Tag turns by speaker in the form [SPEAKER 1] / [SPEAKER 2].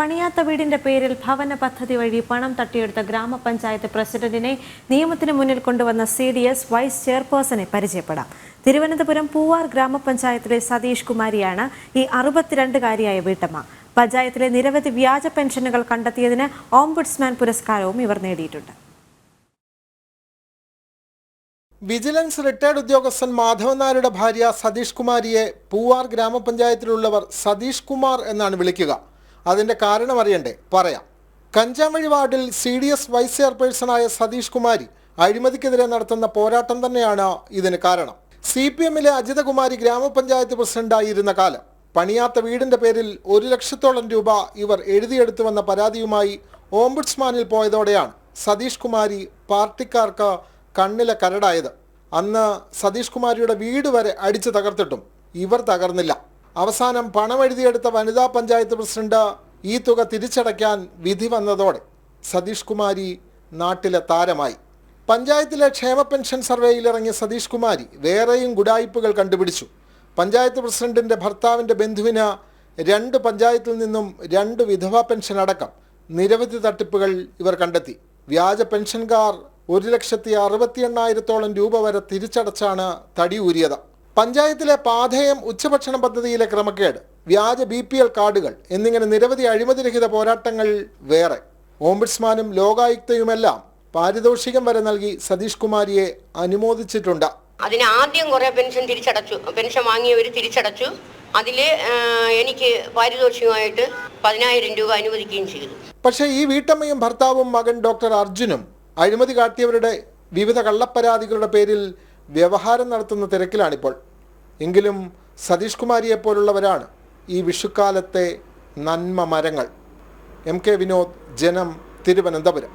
[SPEAKER 1] പണിയാത്ത വീടിന്റെ പേരിൽ ഭവന പദ്ധതി വഴി പണം തട്ടിയെടുത്ത ഗ്രാമപഞ്ചായത്ത് പ്രസിഡന്റിനെ നിയമത്തിന് മുന്നിൽ കൊണ്ടുവന്ന സി ഡി എസ് വൈസ് ചെയർപേഴ്സണെ പരിചയപ്പെടാം. തിരുവനന്തപുരം പൂവാർ ഗ്രാമപഞ്ചായത്തിലെ സതീഷ് കുമാരിയാണ് ഈ അറുപത്തിരണ്ടുകാരിയായ വീട്ടമ്മ. പഞ്ചായത്തിലെ നിരവധി വ്യാജ പെൻഷനുകൾ കണ്ടെത്തിയതിന് ഓംബുഡ്സ്മാൻ പുരസ്കാരവും ഇവർ നേടിയിട്ടുണ്ട്.
[SPEAKER 2] വിജിലൻസ് റിട്ടയർഡ് ഉദ്യോഗസ്ഥൻ മാധവൻ നായരുടെ ഭാര്യ സതീഷ് കുമാരിയെ പൂവാർ ഗ്രാമപഞ്ചായത്തിലുള്ളവർ സതീഷ് കുമാർ എന്നാണ് വിളിക്കുക. അതിന്റെ കാരണം അറിയണ്ടേ? പറയാം. കഞ്ചാമഴി വാർഡിൽ സി ഡി എസ് വൈസ് ചെയർപേഴ്സണായ സതീഷ് കുമാരി അഴിമതിക്കെതിരെ നടത്തുന്ന പോരാട്ടം തന്നെയാണ് ഇതിന് കാരണം. സി പി എമ്മിലെ അജിതകുമാരി ഗ്രാമപഞ്ചായത്ത് പ്രസിഡന്റായിരുന്ന കാലം. പണിയാത്ത വീടിന്റെ പേരിൽ ഒരു ലക്ഷത്തോളം രൂപ ഇവർ എഴുതിയെടുത്തുവെന്ന പരാതിയുമായി ഓംബുഡ്സ്മാനിൽ പോയതോടെയാണ് സതീഷ് കുമാരി പാർട്ടിക്കാർക്ക് കണ്ണിലെ കരടായത്. അന്ന് സതീഷ് കുമാരിയുടെ വീട് വരെ അടിച്ചു തകർത്തിട്ടും ഇവർ തകർന്നില്ല. അവസാനം പണമെഴുതിയെടുത്ത വനിതാ പഞ്ചായത്ത് പ്രസിഡന്റ് ഈ തുക തിരിച്ചടയ്ക്കാൻ വിധി വന്നതോടെ സതീഷ് കുമാരി നാട്ടിലെ താരമായി. പഞ്ചായത്തിലെ ക്ഷേമ പെൻഷൻ സർവേയിലിറങ്ങിയ സതീഷ് കുമാരി വേറെയും ഗുഡായിപ്പുകൾ കണ്ടുപിടിച്ചു. പഞ്ചായത്ത് പ്രസിഡന്റിന്റെ ഭർത്താവിന്റെ ബന്ധുവിന് രണ്ട് പഞ്ചായത്തിൽ നിന്നും രണ്ട് വിധവാ പെൻഷൻ അടക്കം നിരവധി തട്ടിപ്പുകൾ ഇവർ കണ്ടെത്തി. വ്യാജ പെൻഷൻകാർ ഒരു ലക്ഷത്തി അറുപത്തി എണ്ണായിരത്തോളം രൂപ വരെ തിരിച്ചടച്ചാണ് തടിയൂരിയത് പഞ്ചായത്തിലെ പാധേയം ഉച്ചഭക്ഷണ പദ്ധതിയിലെ ക്രമക്കേട് വ്യാജ ബി പി എൽ കാർഡുകൾ എന്നിങ്ങനെ നിരവധി അഴിമതിരഹിത പോരാട്ടങ്ങൾ വേറെ. ഓംബുഡ്സ്മാനും ലോകായുക്തയുമെല്ലാം പാരിതോഷികം വരെ നൽകി സതീഷ് കുമാരിയെ അനുമോദിച്ചിട്ടുണ്ട്.
[SPEAKER 3] അതിന് ആദ്യം കുറെ പെൻഷൻ തിരിച്ചടച്ചു. പെൻഷൻ വാങ്ങിയവർ തിരിച്ചടച്ചു. അതിൽ എനിക്ക് പാരിതോഷികമായിട്ട് പതിനായിരം രൂപ അനുവദിക്കുകയും ചെയ്തു.
[SPEAKER 2] പക്ഷേ ഈ വീട്ടമ്മയും ഭർത്താവും മകൻ ഡോക്ടർ അർജുനും അഴിമതി കാട്ടിയവരുടെ വിവിധ കള്ളപ്പരാതികളുടെ പേരിൽ വ്യവഹാരം നടത്തുന്ന തിരക്കിലാണിപ്പോൾ. എങ്കിലും സതീഷ് കുമാരിയെ പോലുള്ളവരാണ് ഈ വിഷുക്കാലത്തെ നന്മ മരങ്ങൾ എം കെ വിനോദ് ജനം തിരുവനന്തപുരം.